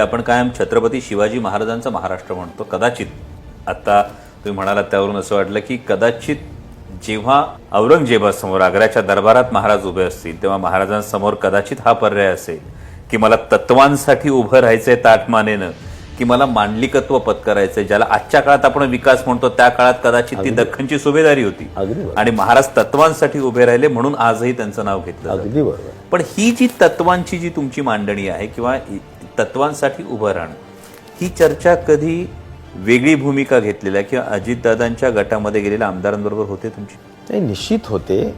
आपण कायम छत्रपती शिवाजी महाराजांचा महाराष्ट्र म्हणतो कदाचित. आता तुम्ही म्हणालात त्यावरून असं वाटलं की कदाचित जेव्हा औरंगजेबासमोर आग्र्याच्या दरबारात महाराज उभे असतील तेव्हा महाराजांसमोर कदाचित हा पर्याय असेल की मला तत्वांसाठी उभं राहायचंय ताटमानेनं की मला मांडलिकत्व पत्करायचंय ज्याला आजच्या काळात आपण विकास म्हणतो त्या काळात कदाचित ती दख्खनची सुभेदारी होती. आणि महाराज तत्वांसाठी उभे राहिले म्हणून आजही त्यांचं नाव घेतलं पण ही जी तत्वांची जी तुमची मांडणी आहे किंवा तत्वांसाठी उभं राहणं. ही चर्चा कधी वेगळी भूमिका घेतलेल्या किंवा अजितदादांच्या गटामध्ये गेलेल्या आमदारांबरोबर होते तुमची? नाही निश्चित होते.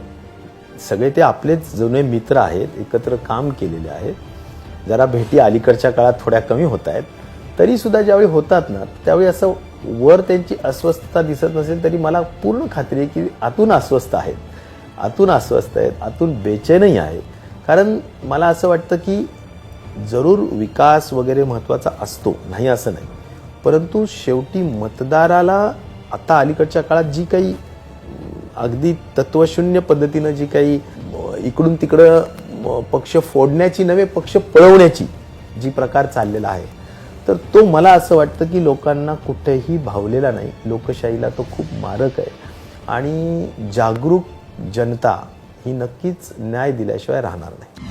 सगळे ते आपलेच जुने मित्र आहेत एकत्र काम केलेले आहेत. जरा भेटी अलीकडच्या काळात थोड्या कमी होत आहेत. तरी सुद्धा ज्यावेळी होतात ना त्यावेळी असं वर त्यांची अस्वस्थता दिसत नसेल तरी मला पूर्ण खात्री आहे की आतून अस्वस्थ आहेत. आतून अस्वस्थ आहेत आतून बेचैनही आहे कारण मला असं वाटतं की जरूर विकास वगैरे महत्त्वाचा असतो नाही असं नाही. परंतु शेवटी मतदाराला आता अलीकडच्या काळात जी काही अगदी तत्वशून्य पद्धतीनं जी काही इकडून तिकडं पक्ष फोडण्याची नव्हे पक्ष पळवण्याची जी प्रकार चाललेला आहे. तर तो मला असं वाटतं की लोकांना कुठेही भावलेला नाही. लोकशाहीला तो खूप मारक आहे. आणि जागरूक जनता ही नक्कीच न्याय दिल्याशिवाय राहणार नाही.